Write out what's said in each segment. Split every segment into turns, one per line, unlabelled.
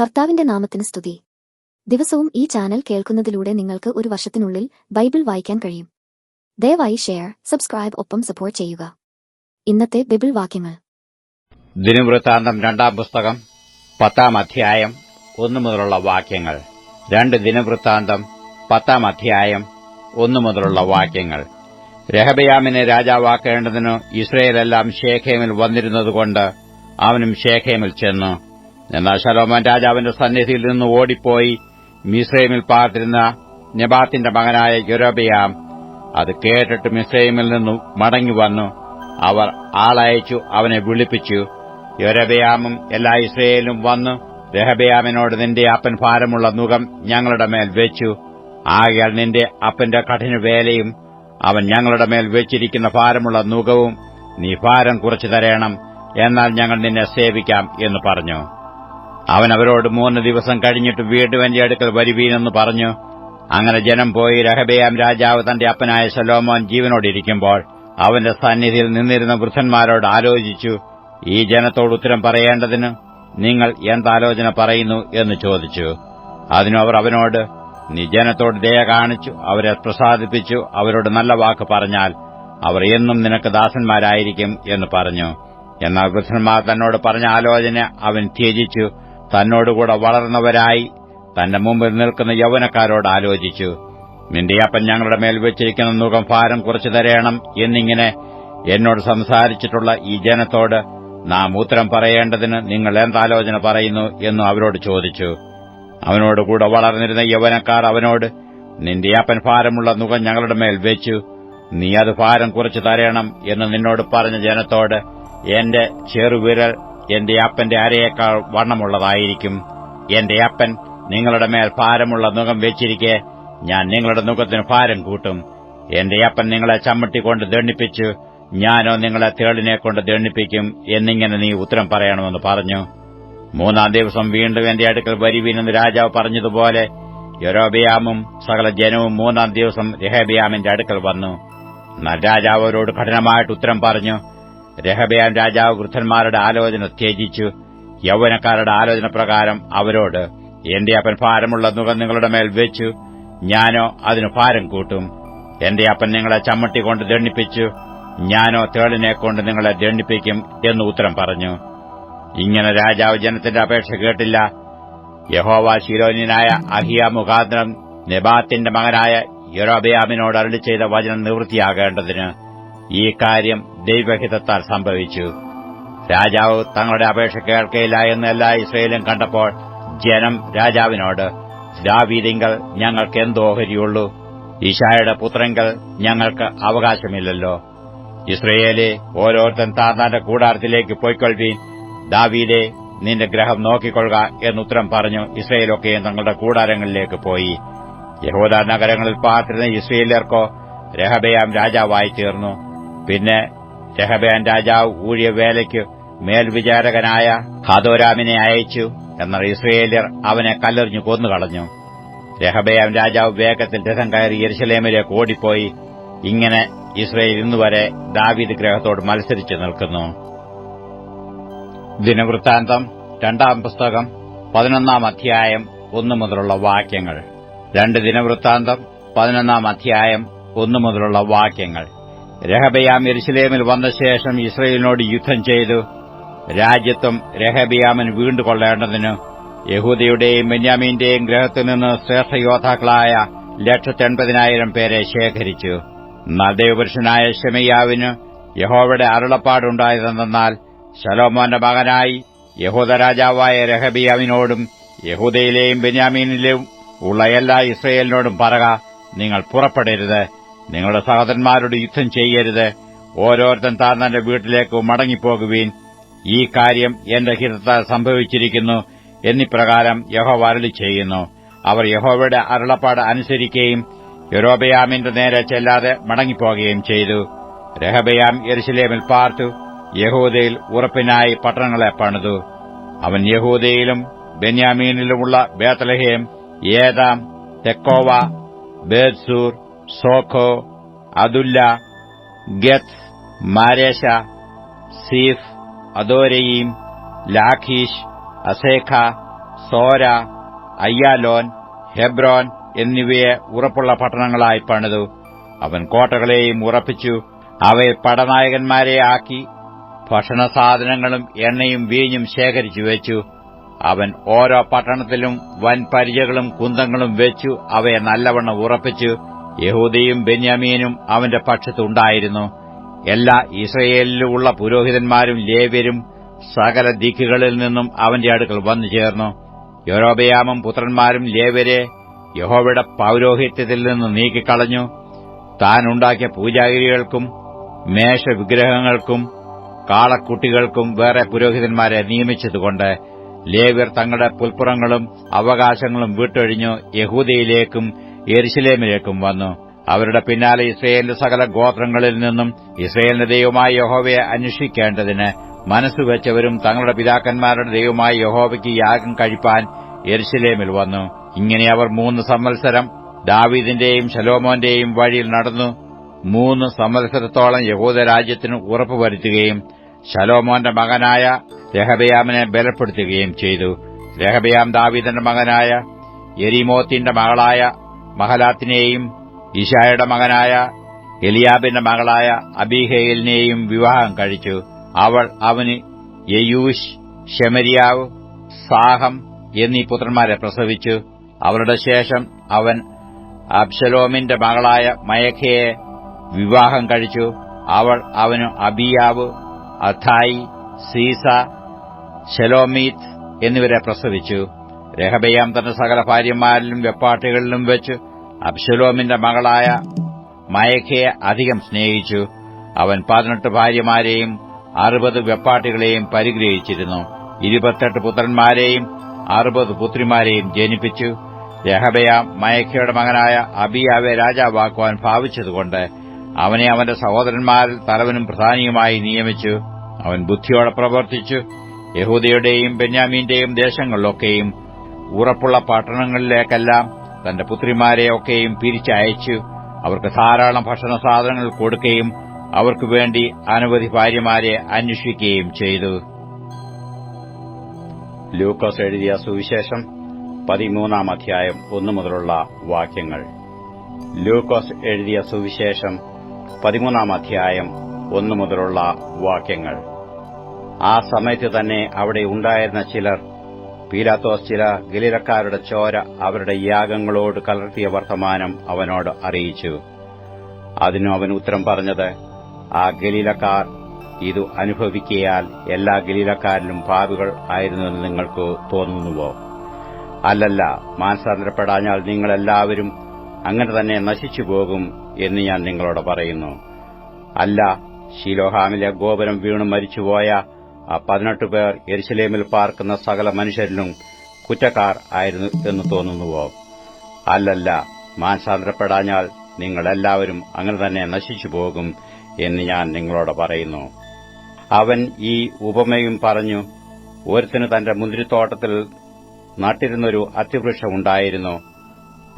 കർത്താവിന്റെ നാമത്തിന് സ്തുതി. ദിവസവും ഈ ചാനൽ കേൾക്കുന്നതിലൂടെ നിങ്ങൾക്ക് ഒരു വർഷത്തിനുള്ളിൽ ബൈബിൾ വായിക്കാൻ കഴിയും. ദയവായി ഷെയർ സബ്സ്ക്രൈബ് ഒപ്പം സപ്പോർട്ട് ചെയ്യുക. ഇന്നത്തെ ബൈബിൾ വാക്യങ്ങൾ.
ദിനവൃത്താന്തം രണ്ടാം പുസ്തകം പത്താം അധ്യായം ഒന്നു മുതലുള്ള വാക്യങ്ങൾ. രണ്ട് ദിനവൃത്താന്തം പത്താം അധ്യായം ഒന്നു മുതലുള്ള വാക്യങ്ങൾ. രഹബയാമിനെ രാജാവാക്കേണ്ടതിനു ഇസ്രയേലെല്ലാം ഷേഖേമിൽ വന്നിരുന്നതുകൊണ്ട് അവനും ഷേഖേമിൽ ചെന്നു. എന്നാൽ ശലോമോൻ രാജാവിന്റെ സന്നിധിയിൽ നിന്ന് ഓടിപ്പോയി മിസ്രൈമിൽ പാർത്തിരുന്ന നെബാത്തിന്റെ മകനായ യൊരോബയാം അത് കേട്ടിട്ട് മിസ്രൈമിൽ നിന്ന് മടങ്ങി വന്നു. അവർ ആളയച്ചു അവനെ വിളിപ്പിച്ചു. യൊരബയാമും എല്ലാ ഇസ്രയേലും വന്നു. രഹബയാമിനോട് നിന്റെ അപ്പൻ ഭാരമുള്ള മുഖം ഞങ്ങളുടെ മേൽ വെച്ചു. ആകയാൽ നിന്റെ അപ്പന്റെ കഠിന വേലയും അവൻ ഞങ്ങളുടെ മേൽ വെച്ചിരിക്കുന്ന ഭാരമുള്ള നുകവും നീ ഭാരം കുറച്ചു തരേണം. എന്നാൽ ഞങ്ങൾ നിന്നെ സേവിക്കാം എന്ന് പറഞ്ഞു. അവൻ അവരോട് മൂന്ന് ദിവസം കഴിഞ്ഞിട്ട് വീണ്ടും എന്റെ അടുക്കൽ വരുവീനെന്ന് പറഞ്ഞു. അങ്ങനെ ജനം പോയി രഹബയാം രാജാവ് തന്റെ അപ്പനായ ശലോമോൻ ജീവനോടിരിക്കുമ്പോൾ അവന്റെ സന്നിധിയിൽ നിന്നിരുന്ന വൃദ്ധന്മാരോട് ആലോചിച്ചു ഈ ജനത്തോട് ഉത്തരം പറയേണ്ടതിന് നിങ്ങൾ എന്താലോചന പറയുന്നു? എന്ന് ചോദിച്ചു. അതിനു അവർ അവനോട് നീ ജനത്തോട് ദയ കാണിച്ചു അവരെ പ്രസാദിപ്പിച്ചു അവരോട് നല്ല വാക്ക് പറഞ്ഞാൽ അവർ എന്നും നിനക്ക് ദാസന്മാരായിരിക്കും എന്ന് പറഞ്ഞു. എന്നാൽ വൃദ്ധന്മാർ തന്നോട് പറഞ്ഞ ആലോചന അവൻ ത്യജിച്ചു തന്നോടുകൂടെ വളർന്നവരായി തന്റെ മുമ്പിൽ നിൽക്കുന്ന യൗവനക്കാരോട് ആലോചിച്ചു. നിന്റെ അപ്പൻ ഞങ്ങളുടെ മേൽ വെച്ചിരിക്കുന്ന മുഖം ഭാരം കുറച്ചു തരേണം എന്നിങ്ങനെ എന്നോട് സംസാരിച്ചിട്ടുള്ള ഈ ജനത്തോട് നാം ഉത്തരം പറയേണ്ടതിന് നിങ്ങൾ എന്താലോചന പറയുന്നു? എന്ന് അവരോട് ചോദിച്ചു. അവനോട് കൂടെ വളർന്നിരുന്ന യൗവനക്കാർ അവനോട് നിന്റെ അപ്പൻ ഭാരമുള്ള മുഖം ഞങ്ങളുടെ മേൽ വെച്ചു. നീ അത് ഭാരം കുറച്ചു തരയണം എന്ന് നിന്നോട് പറഞ്ഞ ജനത്തോട് എന്റെ ചെറുവിരൽ എന്റെ അപ്പന്റെ അരയേക്കാൾ വണ്ണമുള്ളതായിരിക്കും. എന്റെ അപ്പൻ നിങ്ങളുടെ മേൽ ഭാരമുള്ള മുഖം വെച്ചിരിക്കെ ഞാൻ നിങ്ങളുടെ മുഖത്തിന് ഭാരം കൂട്ടും. എന്റെ അപ്പൻ നിങ്ങളെ ചമ്മട്ടിക്കൊണ്ട് ദണ്ണിപ്പിച്ചു ഞാനോ നിങ്ങളെ തേളിനെ കൊണ്ട് ദണ്ണിപ്പിക്കും എന്നിങ്ങനെ നീ ഉത്തരം പറയണമെന്ന് പറഞ്ഞു. മൂന്നാം ദിവസം വീണ്ടും എന്റെ അടുക്കൽ വരുവീനെന്ന് രാജാവ് പറഞ്ഞതുപോലെ യൊരോബിയാമും സകല ജനവും മൂന്നാം ദിവസം രഹബിയാമിന്റെ അടുക്കൽ വന്നു. എന്നാൽ രാജാവ് അവരോട് കഠിനമായിട്ട് ഉത്തരം പറഞ്ഞു രഹബയാം രാജാവ് വൃദ്ധന്മാരുടെ ആലോചന ഉത്തേജിച്ചു. യൗവനക്കാരുടെ ആലോചന പ്രകാരം അവരോട് എന്റെ അപ്പൻ ഭാരമുള്ള തുക നിങ്ങളുടെ മേൽ വെച്ചു. ഞാനോ അതിനു ഭാരം കൂട്ടും. എന്റെ അപ്പൻ നിങ്ങളെ ചമ്മട്ടി കൊണ്ട് ദണ്ണിപ്പിച്ചു ഞാനോ തേളിനെ കൊണ്ട് നിങ്ങളെ ദണ്ഡിപ്പിക്കും എന്ന് ഉത്തരം പറഞ്ഞു. ഇങ്ങനെ രാജാവ് ജനത്തിന്റെ അപേക്ഷ കേട്ടില്ല. യഹോവ ശിരോനിയനായ അഹിയ മുഖാന്തരം നെബാത്തിന്റെ മകനായ യൊരോബയാമിനോട് അരളി ചെയ്ത വചനം നിവൃത്തിയാകേണ്ടതിന് ഈ കാര്യം ദൈവഹിതത്താൽ സംഭവിച്ചു. രാജാവ് തങ്ങളുടെ അപേക്ഷ കേൾക്കയില്ല എന്ന് എല്ലാ ഇസ്രയേലും കണ്ടപ്പോൾ ജനം രാജാവിനോട് ദാവീദിങ്കൽ ഞങ്ങൾക്ക് എന്തോഹരിയുള്ളൂ ഈശായുടെ ഞങ്ങൾക്ക് അവകാശമില്ലല്ലോ. ഇസ്രയേലെ ഓരോരുത്തൻ താന്താന്റെ കൂടാരത്തിലേക്ക് പോയിക്കൊള്ളി ദാവീദെ നിന്റെ ഗ്രഹം നോക്കിക്കൊള്ളുക എന്നുത്തരം പറഞ്ഞു ഇസ്രയേലൊക്കെയും തങ്ങളുടെ കൂടാരങ്ങളിലേക്ക് പോയി. യഹോദ നഗരങ്ങളിൽ പാർത്തിരുന്ന ഇസ്രയേലർക്കോ രഹബയാം രാജാവായി തീർന്നു. പിന്നെ രഹബയാം രാജാവ് ഊഴിയ വേലയ്ക്ക് മേൽവിചാരകനായ ഹാദോരാമിനെ അയച്ചു എന്നാൽ ഇസ്രയേലിയർ അവനെ കല്ലെറിഞ്ഞു കൊന്നുകളഞ്ഞു. രഹബയാം രാജാവ് വേഗത്തിൽ രഥം കയറി യെരുശലേമിലേക്ക് ഓടിപ്പോയി. ഇങ്ങനെ ഇസ്രയേൽ ഇന്നുവരെ ദാവീദ് ഗ്രഹത്തോട് മത്സരിച്ചു നിൽക്കുന്നു. ദിനവൃത്താന്തം രണ്ടാം പുസ്തകം പതിനൊന്നാം അധ്യായം ഒന്നു മുതലുള്ള വാക്യങ്ങൾ. രണ്ട് ദിനവൃത്താന്തം പതിനൊന്നാം അധ്യായം ഒന്നു മുതലുള്ള വാക്യങ്ങൾ. രഹബയാം എരുസലേമിൽ വന്ന ശേഷം ഇസ്രയേലിനോട് യുദ്ധം ചെയ്തു. രാജ്യത്വം രഹബിയാമൻ വീണ്ടുകൊള്ളേണ്ടതിന് യഹൂദയുടെയും ബെന്യാമീന്റെയും ഗ്രഹത്തിൽ നിന്ന് ശ്രേഷ്ഠ യോദ്ധാക്കളായ ലക്ഷത്തെൺപതിനായിരം പേരെ ശേഖരിച്ചു. നദേവപുരുഷനായ ദൈവപുരുഷനായ ഷെമയ്യാവിന് യഹോവയുടെ അരുളപ്പാടുണ്ടായതെന്നാൽ ശലോമോന്റെ മകനായി യഹൂദ രാജാവായ രഹബിയാമിനോടും യഹൂദയിലെയും ബെന്യാമീനിലും ഉള്ള എല്ലാ ഇസ്രയേലിനോടും പറക നിങ്ങൾ പുറപ്പെടരുത്. നിങ്ങളുടെ സഹോദരന്മാരോട് യുദ്ധം ചെയ്യരുത്. ഓരോരുത്തൻ താൻ തന്റെ വീട്ടിലേക്ക് മടങ്ങിപ്പോകുവീൻ. ഈ കാര്യം എന്റെ ഹിതത്താൽ സംഭവിച്ചിരിക്കുന്നു എന്നിപ്രകാരം യഹോവ അരളി ചെയ്യുന്നു. അവർ യഹോവയുടെ അരുളപ്പാട് അനുസരിക്കുകയും യൊരോബയാമിന്റെ നേരെ ചെല്ലാതെ മടങ്ങിപ്പോകുകയും ചെയ്തു. രഹബയാം യെരുശലേമിൽ പാർത്തു. യഹൂദയിൽ ഉറപ്പിനായി പട്ടണങ്ങളെ പണിതു. അവൻ യഹൂദയിലും ബെന്യാമീനിലുമുള്ള ബേത്തലഹേം ഏതാം തെക്കോവ ബേദ്സൂർ സോഖോ അതുല്ല ഗത്ത് മാരേശ സീഫ് അദോരയീം ലാഖീഷ് അസേഖ സോര അയ്യാലോൻ ഹെബ്രോൻ എന്നിവയെ ഉറപ്പുള്ള പട്ടണങ്ങളായി പണിതു. അവൻ കോട്ടകളെയും ഉറപ്പിച്ചു. അവയെ പടനായകന്മാരെ ആക്കി. ഭക്ഷണസാധനങ്ങളും എണ്ണയും വീഞ്ഞും ശേഖരിച്ചു വെച്ചു. അവൻ ഓരോ പട്ടണത്തിലും വൻ പരിചകളും കുന്തങ്ങളും വെച്ചു. അവയെ നല്ലവണ്ണം ഉറപ്പിച്ചു. യഹൂദയും ബെന്യാമീനും അവന്റെ പക്ഷത്തുണ്ടായിരുന്നു എല്ലാ ഇസ്രയേലിലുമുള്ള പുരോഹിതന്മാരും ലേവ്യരും സകല ദിക്കുകളിൽ നിന്നും അവന്റെ അടുക്കൽ വന്നു ചേർന്നു. യൊരോബയാമും പുത്രന്മാരും ലേവ്യരെ യഹോവയുടെ പൌരോഹിത്യത്തിൽ നിന്ന് നീക്കിക്കളഞ്ഞു. താനുണ്ടാക്കിയ പൂജാഗിരികൾക്കും മേഷവിഗ്രഹങ്ങൾക്കും കാളക്കുട്ടികൾക്കും വേറെ പുരോഹിതന്മാരെ നിയമിച്ചതുകൊണ്ട് ലേവ്യർ തങ്ങളുടെ പുൽപ്പുറങ്ങളും അവകാശങ്ങളും വിട്ടൊഴിഞ്ഞു യഹൂദയിലേക്കും യെരുശലേമിലേക്കും വന്നു. അവരുടെ പിന്നാലെ ഇസ്രയേലിന്റെ സകല ഗോത്രങ്ങളിൽ നിന്നും ഇസ്രയേലിന്റെ ദൈവമായ യഹോവയെ അന്വേഷിക്കേണ്ടതിന് മനസ്സുവെച്ചവരും തങ്ങളുടെ പിതാക്കന്മാരുടെ ദൈവമായ യഹോവയ്ക്ക് യാഗം കഴിപ്പാൻ യെരുശലേമിൽ വന്നു. ഇങ്ങനെ അവർ മൂന്ന് സംവത്സരം ദാവീദിന്റെയും ശലോമോന്റെയും വഴിയിൽ നടന്നു. മൂന്ന് സംവത്സരത്തോളം യഹൂദരാജ്യത്തിന് ഉറപ്പുവരുത്തുകയും ശലോമോന്റെ മകനായ രഹബയാമിനെ ബലപ്പെടുത്തുകയും ചെയ്തു. രഹബയാം ദാവീദിന്റെ മകനായ എരിമോത്തിന്റെ മകളായ മഹലാത്തിനെയും ഇഷായുടെ മകനായ എലിയാബിന്റെ മകളായ അബീഹയിലിനെയും വിവാഹം കഴിച്ചു. അവൾ അവന് യയൂഷ് ഷെമരിയാവ് സാഹം എന്നീ പുത്രന്മാരെ പ്രസവിച്ചു. അവരുടെ ശേഷം അവൻ അബ്ശലോമിന്റെ മകളായ മയഖയെ വിവാഹം കഴിച്ചു. അവൾ അവന് അബിയാവ് അഥായി സീസ ഷെലോമീത്ത് എന്നിവരെ പ്രസവിച്ചു. രഹബയാം തന്റെ സകല ഭാര്യമാരിലും വെപ്പാട്ടുകളിലും വെച്ച് അബ്ശലോമിന്റെ മകളായ മയഖയെ അധികം സ്നേഹിച്ചു. അവൻ പതിനെട്ട് ഭാര്യമാരെയും അറുപത് വെപ്പാട്ടികളെയും പരിഗ്രഹിച്ചിരുന്നു. ഇരുപത്തെട്ട് പുത്രന്മാരെയും അറുപത് പുത്രിമാരെയും ജനിപ്പിച്ചു. രഹബയാം മയഖയുടെ മകനായ അബിയാവെ രാജാവാക്കുവാൻ ഭാവിച്ചതുകൊണ്ട് അവനെ അവന്റെ സഹോദരന്മാരിൽ തലവനും പ്രധാനിയുമായി നിയമിച്ചു. അവൻ ബുദ്ധിയോടെ പ്രവർത്തിച്ചു. യഹൂദയുടെയും ബെന്യാമീന്റെയും ദേശങ്ങളിലൊക്കെയും ഉറപ്പുള്ള പട്ടണങ്ങളിലേക്കെല്ലാം തന്റെ പുത്രിമാരെയൊക്കെയും പിരിച്ചയച്ചു. അവർക്ക് ധാരാളം ഭക്ഷണ സാധനങ്ങൾ കൊടുക്കുകയും അവർക്കു വേണ്ടി അനവധി ഭാര്യമാരെ അന്വേഷിക്കുകയും ചെയ്തു. ലൂക്കോസ് എഴുതിയ സുവിശേഷം പതിമൂന്നാം അധ്യായം ഒന്നു മുതലുള്ള വാക്യങ്ങൾ. ലൂക്കോസ് എഴുതിയ സുവിശേഷം പതിമൂന്നാം അധ്യായം ഒന്നു മുതലുള്ള വാക്യങ്ങൾ. ആ സമയത്ത് തന്നെ അവിടെ ഉണ്ടായിരുന്ന ചിലർ പീലാത്തോസ് ചില ചോര അവരുടെ യാഗങ്ങളോട് കലർത്തിയ വർത്തമാനം അവനോട് അറിയിച്ചു. അതിനു അവൻ ഉത്തരം പറഞ്ഞത് ആ ഗലീലക്കാർ ഇത് അനുഭവിക്കയാൽ എല്ലാ ഗലീലക്കാരിലും പാപികൾ ആയിരുന്നുവെന്ന് നിങ്ങൾക്ക് തോന്നുന്നുവോ? അല്ലല്ല മാനസാന്തരപ്പെടാഞ്ഞാൽ നിങ്ങളെല്ലാവരും അങ്ങനെ തന്നെ നശിച്ചു പോകും എന്ന് ഞാൻ നിങ്ങളോട് പറയുന്നു. അല്ല ശിലോഹാമിലെ ഗോപുരം വീണു മരിച്ചുപോയ ആ പതിനെട്ട് പേർ എരിശിലേമിൽ പാർക്കുന്ന സകല മനുഷ്യരിലും കുറ്റക്കാർ ആയിരുന്നു എന്ന് തോന്നുന്നുവോ? അല്ലല്ല മാനസാന്തരപ്പെടാഞ്ഞാൽ നിങ്ങളെല്ലാവരും അങ്ങനെ തന്നെ നശിച്ചു പോകും എന്ന് ഞാൻ നിങ്ങളോട് പറയുന്നു. അവൻ ഈ ഉപമയും പറഞ്ഞു ഒരുത്തിന് തന്റെ മുന്തിരിത്തോട്ടത്തിൽ നട്ടിരുന്നൊരു അത്തിവൃക്ഷമുണ്ടായിരുന്നു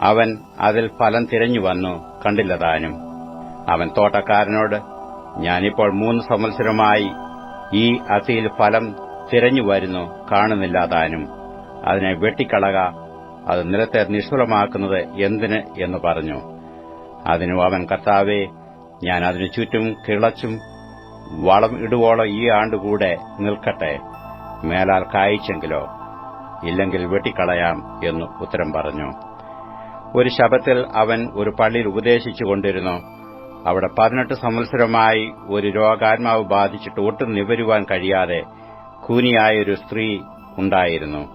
അവൻ അതിൽ ഫലം തിരഞ്ഞു വന്നു കണ്ടില്ലതാനും അവൻ തോട്ടക്കാരനോട് ഞാനിപ്പോൾ മൂന്ന് സംവത്സരമായി ഈ അസിയിൽ ഫലം തിരഞ്ഞു വരുന്നു കാണുന്നില്ലാതാനും. അതിനെ വെട്ടിക്കളക അത് നിലത്തെ നിഷ്ഫലമാക്കുന്നത് എന്തിന് എന്ന് പറഞ്ഞു. അതിനു അവൻ കർത്താവേ ഞാൻ അതിനു ചുറ്റും കിളച്ചും വളം ഇടുവോളം ഈ ആണ്ടുകൂടെ നിൽക്കട്ടെ. മേലാൽ കായ്ച്ചെങ്കിലോ? ഇല്ലെങ്കിൽ വെട്ടിക്കളയാം എന്ന് ഉത്തരം പറഞ്ഞു. ഒരു ശബത്തിൽ അവൻ ഒരു പള്ളിയിൽ ഉപദേശിച്ചുകൊണ്ടിരുന്നു. അവിടെ പതിനെട്ട് സംവത്സരമായി ഒരു രോഗാത്മാവ് ബാധിച്ചിട്ട് ഒട്ടും നിവരുവാൻ കഴിയാതെ കൂനിയായൊരു സ്ത്രീ ഉണ്ടായിരുന്നു.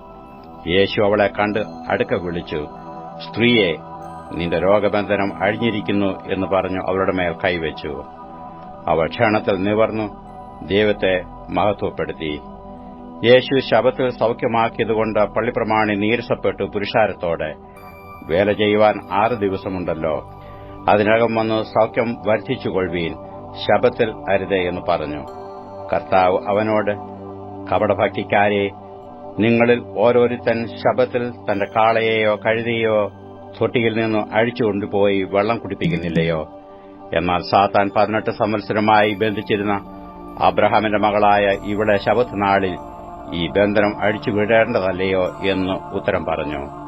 യേശു അവളെ കണ്ട് അടുക്ക വിളിച്ചു സ്ത്രീയെ നിന്റെ രോഗബന്ധനം അഴിഞ്ഞിരിക്കുന്നു എന്ന് പറഞ്ഞു അവളുടെ മേൽ കൈവച്ചു. അവൾ ക്ഷണത്തിൽ നിവർന്നു ദൈവത്തെ മഹത്വപ്പെടുത്തി. യേശു ശബത്തിൽ സൌഖ്യമാക്കിയതുകൊണ്ട് പള്ളിപ്രമാണി നീരസപ്പെട്ടു പുരുഷാരത്തോടെ. വേല ചെയ്യുവാൻ ആറ് ദിവസമുണ്ടല്ലോ. അതിനകം വന്ന് സൌഖ്യം വർദ്ധിച്ചുകൊള്ളുവീൻ ശബത്തിൽ അരുതേ എന്ന് പറഞ്ഞു. കർത്താവ് അവനോട് കപടഭക്തിക്കാരെ നിങ്ങളിൽ ഓരോരുത്തൻ ശബത്തിൽ തന്റെ കാളയെയോ കഴുതിയോ തൊട്ടിയിൽ നിന്ന് അഴിച്ചുകൊണ്ടുപോയി വെള്ളം കുടിപ്പിക്കുന്നില്ലയോ? എന്നാൽ സാത്താൻ പതിനെട്ട് സംവത്സരമായി ബന്ധിച്ചിരുന്ന അബ്രഹാമിന്റെ മകളായ ഇവിടെ ശബത്ത് നാളിൽ ഈ ബന്ധനം അഴിച്ചുവിടേണ്ടതല്ലയോ എന്ന് ഉത്തരം പറഞ്ഞു.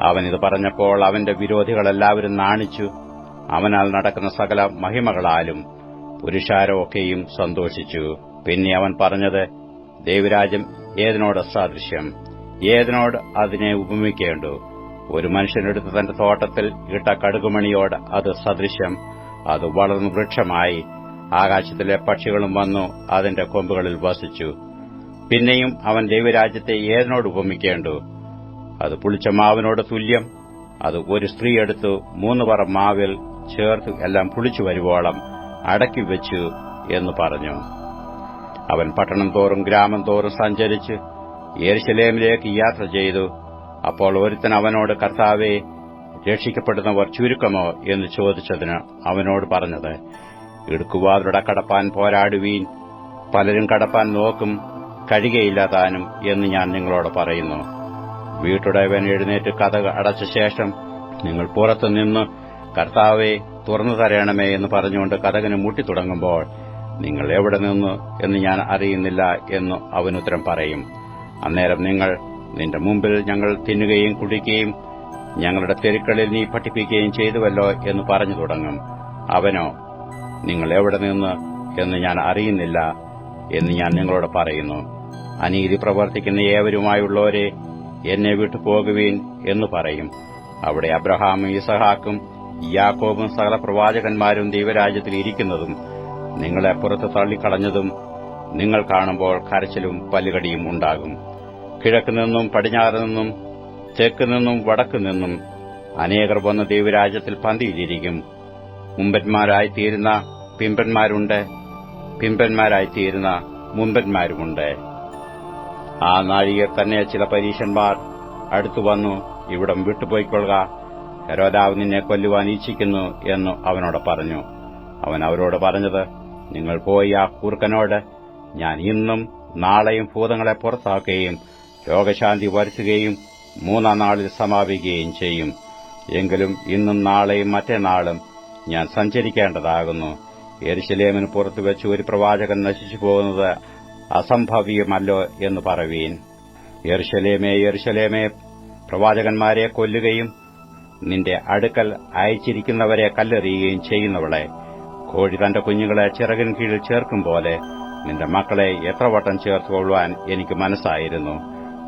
അവനിത് പറഞ്ഞപ്പോൾ അവന്റെ വിരോധികളെല്ലാവരും നാണിച്ചു. അവനാൽ നടക്കുന്ന സകല മഹിമകളാലും പുരുഷാരമൊക്കെയും സന്തോഷിച്ചു. പിന്നെ അവൻ പറഞ്ഞത് ദൈവരാജ്യം ഏതിനോട് സാദൃശ്യം ഏതിനോട് അതിനെ ഉപമിക്കേണ്ടു? ഒരു മനുഷ്യനെടുത്ത് തന്റെ തോട്ടത്തിൽ ഇട്ട കടുകുമണിയോട് അത് സദൃശ്യം. അത് വളർന്നു വൃക്ഷമായി. ആകാശത്തിലെ പക്ഷികളും വന്നു അതിന്റെ കൊമ്പുകളിൽ വസിച്ചു. പിന്നെയും അവൻ ദൈവരാജ്യത്തെ ഏതിനോട് ഉപമിക്കേണ്ടു? അത് പുളിച്ച മാവിനോട് തുല്യം. അത് ഒരു സ്ത്രീ എടുത്തു മൂന്ന് പറ മാവിൽ ചേർത്ത് എല്ലാം പുളിച്ചു വരുവോളം അടക്കി വെച്ചു എന്ന് പറഞ്ഞു. അവൻ പട്ടണം തോറും ഗ്രാമം തോറും സഞ്ചരിച്ച് ഏർശലേമിലേക്ക് യാത്ര ചെയ്തു. അപ്പോൾ ഒരുത്തൻ അവനോട് കർത്താവെ രക്ഷിക്കപ്പെടുന്നവർ ചുരുക്കമോ? എന്ന് ചോദിച്ചതിന് അവനോട് പറഞ്ഞത് ഇടുക്കുവാതിലൂടെ കടപ്പാൻ പോരാടുവീൻ പലരും കടപ്പാൻ നോക്കും കഴിയുകയില്ല താനും എന്ന് ഞാൻ നിങ്ങളോട് പറയുന്നു. വീട്ടുടയവൻ എഴുന്നേറ്റ് കഥ അടച്ച ശേഷം നിങ്ങൾ പുറത്തു നിന്ന് കർത്താവെ തുറന്നു തരണമേ എന്ന് പറഞ്ഞുകൊണ്ട് കഥകന് മുട്ടിത്തുടങ്ങുമ്പോൾ നിങ്ങൾ എവിടെ നിന്ന് എന്ന് ഞാൻ അറിയുന്നില്ല എന്ന് അവനുത്തരം പറയും. അന്നേരം നിങ്ങൾ നിന്റെ മുമ്പിൽ ഞങ്ങൾ തിന്നുകയും കുടിക്കുകയും ഞങ്ങളുടെ തെരുക്കളിൽ നീ പഠിപ്പിക്കുകയും ചെയ്തുവല്ലോ എന്ന് പറഞ്ഞു തുടങ്ങും. അവനോ നിങ്ങൾ എവിടെ നിന്ന് എന്ന് ഞാൻ അറിയുന്നില്ല എന്ന് ഞാൻ നിങ്ങളോട് പറയുന്നു. അനീതി പ്രവർത്തിക്കുന്ന ഏവരുമായുള്ളവരെ എന്നെ വിട്ടു പോകുവീൻ എന്ന് പറയും. അവിടെ അബ്രഹാമും ഇസഹാക്കും യാക്കോബും സകല പ്രവാചകന്മാരും ദൈവരാജ്യത്തിൽ ഇരിക്കുന്നതും നിങ്ങളെ പുറത്ത് തള്ളിക്കളഞ്ഞതും നിങ്ങൾ കാണുമ്പോൾ കരച്ചിലും പല്ലുകടിയും ഉണ്ടാകും. കിഴക്ക് നിന്നും പടിഞ്ഞാറ് നിന്നും തെക്ക് നിന്നും വടക്ക് നിന്നും അനേകർ വന്ന് ദൈവരാജ്യത്തിൽ പന്തിയിലിരിക്കും. മുമ്പന്മാരായി തീരുന്ന പിമ്പന്മാരുണ്ട് പിമ്പന്മാരായി തീരുന്ന മുമ്പന്മാരുമുണ്ട്. ആ നാഴികയിൽ തന്നെ ചില പരീശന്മാർ അടുത്തു വന്നു ഇവിടം വിട്ടുപോയിക്കൊള്ളുക. ഹെരോദാവ് നിന്നെ കൊല്ലുവാൻ ഇച്ഛിക്കുന്നു എന്നു അവനോട് പറഞ്ഞു. അവൻ അവരോട് പറഞ്ഞത് നിങ്ങൾ പോയി ആ കൂർക്കനോട് ഞാൻ ഇന്നും നാളെയും ഭൂതങ്ങളെ പുറത്താക്കുകയും രോഗശാന്തി വരുത്തുകയും മൂന്നാം നാളിൽ സമാപിക്കുകയും ചെയ്യും. എങ്കിലും ഇന്നും നാളെയും മറ്റേനാളും ഞാൻ സഞ്ചരിക്കേണ്ടതാകുന്നു. എരിശിലേമിന് പുറത്തു വെച്ച് ഒരു പ്രവാചകൻ നശിച്ചു പോകുന്നത് അസംഭവ്യമല്ലോ എന്ന് പറവീൻ എർശലേമേ എർശലേമേ പ്രവാചകന്മാരെ കൊല്ലുകയും നിന്റെ അടുക്കൽ അയച്ചിരിക്കുന്നവരെ കല്ലെറിയുകയും ചെയ്യുന്നവളെ. കോഴി തന്റെ കുഞ്ഞുങ്ങളെ ചിറകിൻ കീഴിൽ ചേർക്കും പോലെ നിന്റെ മക്കളെ എത്ര വട്ടം ചേർത്തുകൊള്ളുവാൻ എനിക്ക് മനസ്സായിരുന്നു.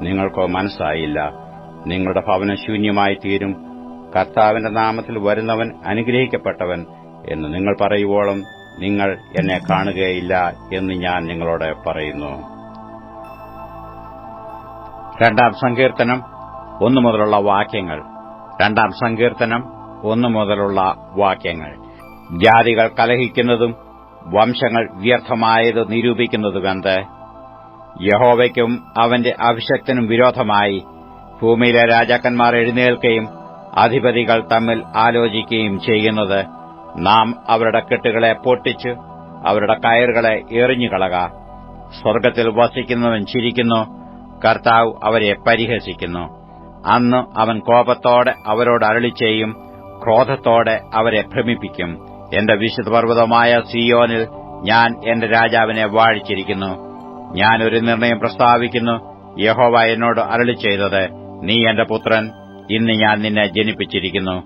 നിങ്ങൾക്കോ മനസ്സായില്ല. നിങ്ങളുടെ ഭവനം ശൂന്യമായി തീരും. കർത്താവിന്റെ നാമത്തിൽ വരുന്നവൻ അനുഗ്രഹിക്കപ്പെട്ടവൻ എന്ന് നിങ്ങൾ പറയുവോളം നിങ്ങൾ എന്നെ കാണുകയില്ല എന്ന് ഞാൻ നിങ്ങളോട് പറയുന്നു. രണ്ടാം സങ്കീർത്തനം ഒന്നു മുതലുള്ള വാക്യങ്ങൾ. രണ്ടാം സങ്കീർത്തനം ഒന്നു മുതലുള്ള വാക്യങ്ങൾ. ജാതികൾ കലഹിക്കുന്നതും വംശങ്ങൾ വ്യർത്ഥമായത് നിരൂപിക്കുന്നതുമെന്ത്? യഹോവയ്ക്കും അവന്റെ അഭിഷക്തനും വിരോധമായി ഭൂമിയിലെ രാജാക്കന്മാർ എഴുന്നേൽക്കുകയും അധിപതികൾ തമ്മിൽ ആലോചിക്കുകയും ചെയ്യുന്നത് നാം അവരുടെ കെട്ടുകളെ പൊട്ടിച്ച് അവരുടെ കയറുകളെ എറിഞ്ഞുകളക. സ്വർഗത്തിൽ വസിക്കുന്നവൻ ചിരിക്കുന്നു കർത്താവ് അവരെ പരിഹസിക്കുന്നു. അന്ന് അവൻ കോപത്തോടെ അവരോട് അരളി ചെയ്യും ക്രോധത്തോടെ അവരെ ഭ്രമിപ്പിക്കും. എന്റെ വിശുദ്ധ പർവതമായ സിയോനിൽ ഞാൻ എന്റെ രാജാവിനെ വാഴിച്ചിരിക്കുന്നു. ഞാൻ ഒരു നിർണയം പ്രസ്താവിക്കുന്നു. യഹോവ എന്നോട് അരളി ചെയ്തത് നീ എന്റെ പുത്രൻ ഇന്ന് ഞാൻ നിന്നെ ജനിപ്പിച്ചിരിക്കുന്നു.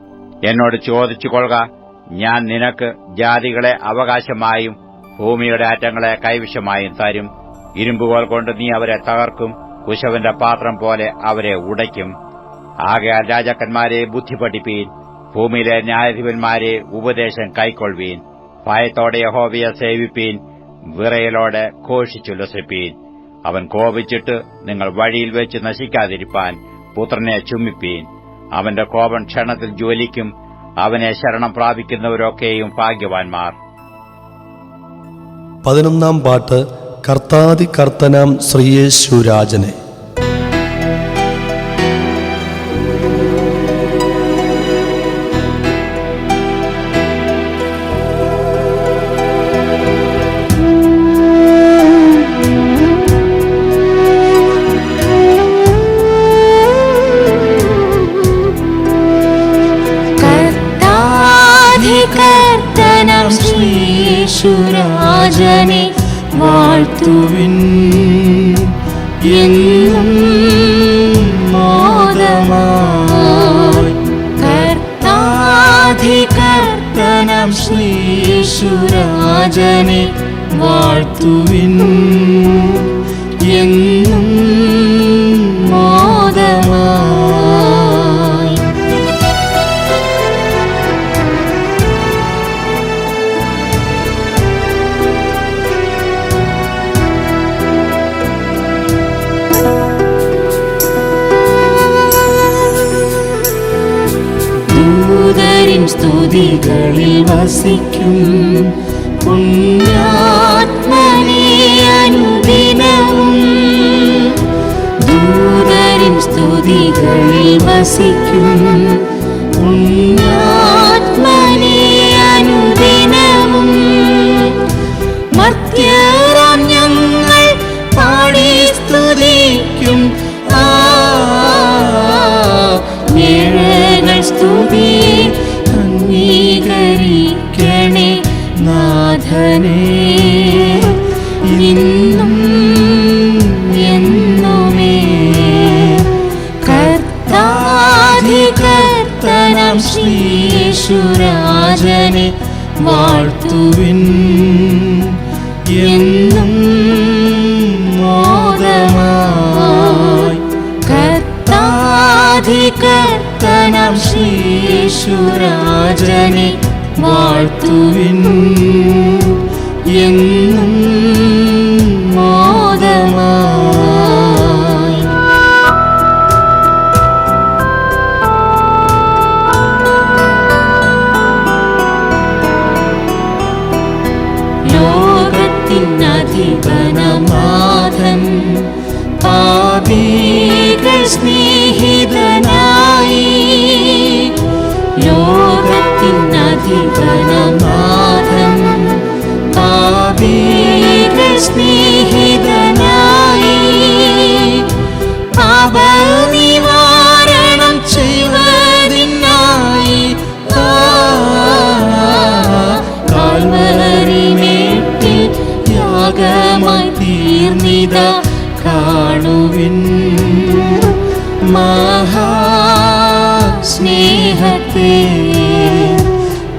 എന്നോട് ചോദിച്ചു കൊള്ളുക ഞാൻ നിനക്ക് ജാതികളെ അവകാശമായും ഭൂമിയുടെ അറ്റങ്ങളെ കൈവശമായും തരും. ഇരുമ്പുകോൽ കൊണ്ട് നീ അവരെ തകർക്കും. കുശവന്റെ പാത്രം പോലെ അവരെ ഉടയ്ക്കും. ആകയാൽ രാജാക്കന്മാരെ ബുദ്ധി പഠിപ്പീൻ ഭൂമിയിലെ ന്യായാധിപന്മാരെ ഉപദേശം കൈക്കൊള്ളുവീൻ. ഭയത്തോടെ യഹോവയെ സേവിപ്പീൻ. വിറയലോടെ ഘോഷിച്ചുല്ലസിപ്പീൻ. അവൻ കോപിച്ചിട്ട് നിങ്ങൾ വഴിയിൽ വെച്ച് നശിക്കാതിരിപ്പാൻ പുത്രനെ ചുമ്മിപ്പീൻ. അവന്റെ കോപം ക്ഷണത്തിൽ ജ്വലിക്കും. അവനെ ശരണം പ്രാപിക്കുന്നവരൊക്കെയും ഭാഗ്യവാൻമാർ
പതിനൊന്നാം പാട്ട് കർത്താതി കർത്തനാം ശ്രീയേശുരാജനെ
കർത്താധികർത്തനം ശ്രീശുരാജനെ വാഴ്ത്തുവിൻ. സ്തുതികളിൽ വസിക്കും. പുണ്യാത്മനെ അനുദിനവും ദൂതരിൻ സ്തുതികളിൽ വസിക്കും. ശ്രീശുരാജനെ പാപികൾ സ്നേഹിതനായി ലോകത്തിനധിപനനാഥൻ പാപികൾ സ്നേഹിതനായി പാപനിവാരണം ചെയ്യുവതിനായി ആ കാൽവരി മേട്ടിൽ യാഗമായി തീർന്നിത.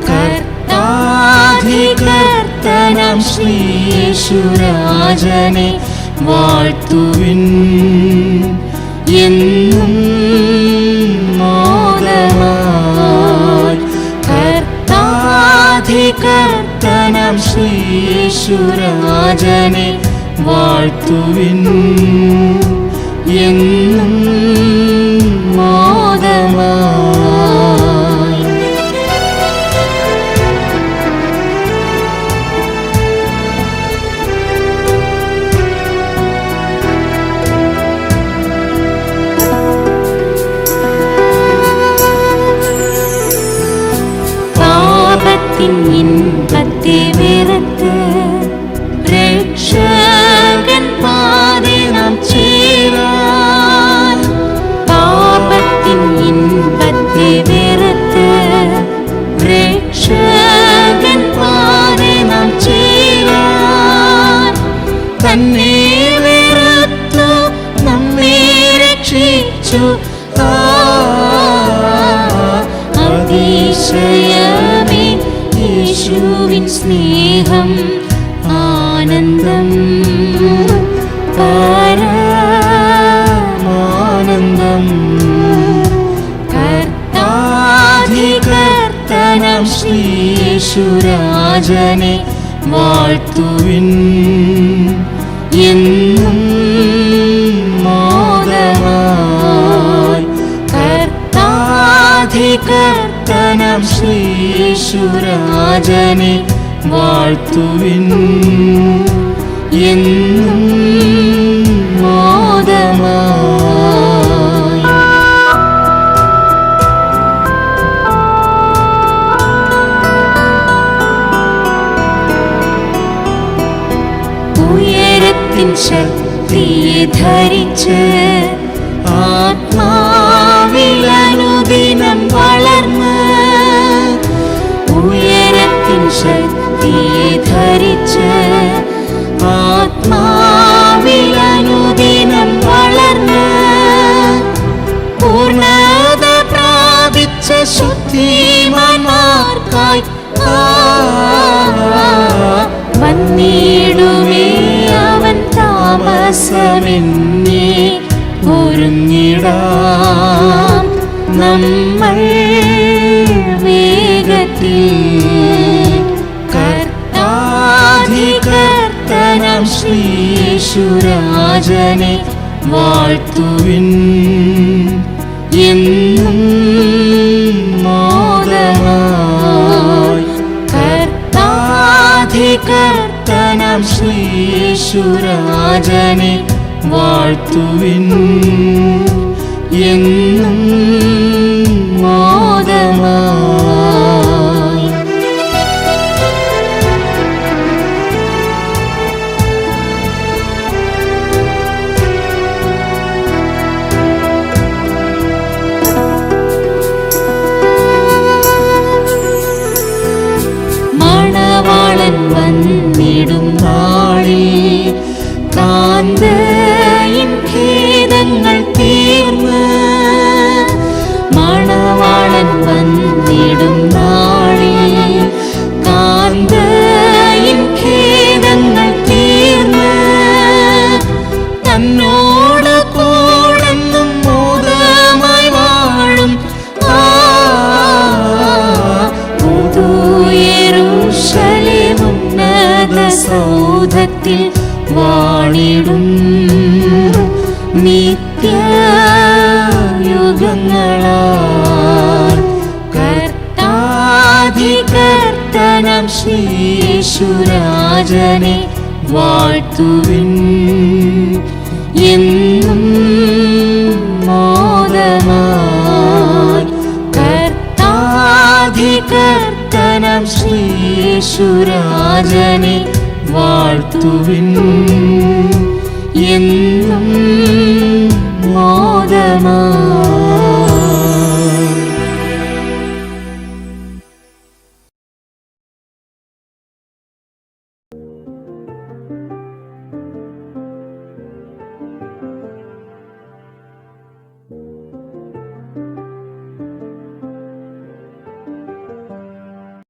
കർത്താധികർത്തനം ശ്രീശുരാജനെ വാഴ്ത്തുവിൻ. എന്നും മോദമായി കർത്താധികർത്തനം ശ്രീശുരാജനെ വാഴ്ത്തുവിൻ. എന്നും to ശ്രീശുരാജനെ വാഴ്ത്തുവിൻ. എന്നും മോദമായി കർത്താധികർത്തനം ശ്രീയേശുരാജനെ വാഴ്ത്തുവിൻ. എന്നും ധരിച്ച് സ്നേഹമെന്നേ ഒരുങ്ങിടാം നമ്മൾ വേഗത്തിൽ. കർത്താധികർത്തനം ശ്രീശുരാജനെ വാഴ്ത്തുവിൻ. എന്നും മോദമായി കർത്താധികർത്തനം ശ്രീശുരാജനെ എന്നും മോദമായി മണവാളൻ വന്നിടും നാളിൽ കാന്തയിൻ ഖേദങ്ങൾ ശ്രീശുരാജനെ വാഴ്ത്തുവിൻ. എന്നും മോദമായി കർത്താധികർത്തനം ശ്രീശുരാജനെ വാഴ്ത്തുവിൻ. എന്നും